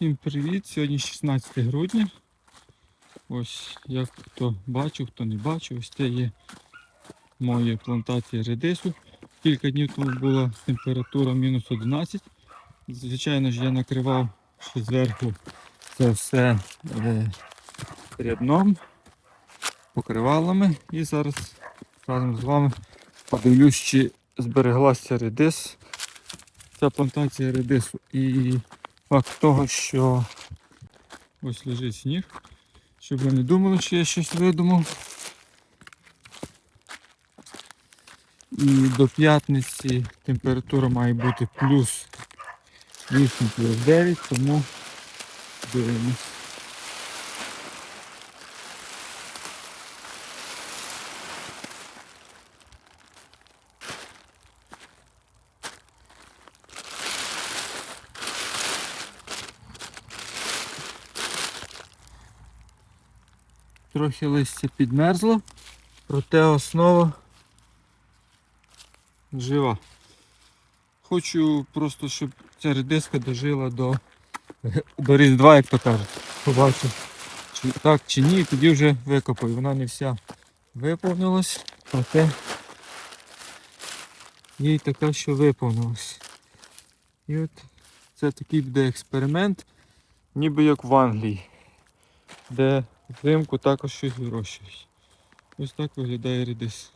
Всім привіт! Сьогодні 16 грудня. Ось як хто бачив, хто не бачив, ось це є мої плантації редису. Кілька днів тому була температура мінус 11. Звичайно ж я накривав ще зверху це все е, рядном, покривалами. І зараз разом з вами подивлюсь, чи збереглася редис. Ця плантація редису. І факт того, що ось лежить сніг. Щоб ви не думали, що я щось видумав. І до п'ятниці температура має бути плюс 8 плюс 9, тому дивимось. Трохи листя підмерзло, проте основа жива. Хочу просто, щоб ця редиска дожила до, до Різдва, як то кажуть. Побачу, чи так чи ні, і тоді вже викопаю. Вона не вся виповнилась, проте є й така, що виповнилась. І от це такий буде експеримент, ніби як в Англії, де взимку також щось вирощують. Ось так виглядає редис.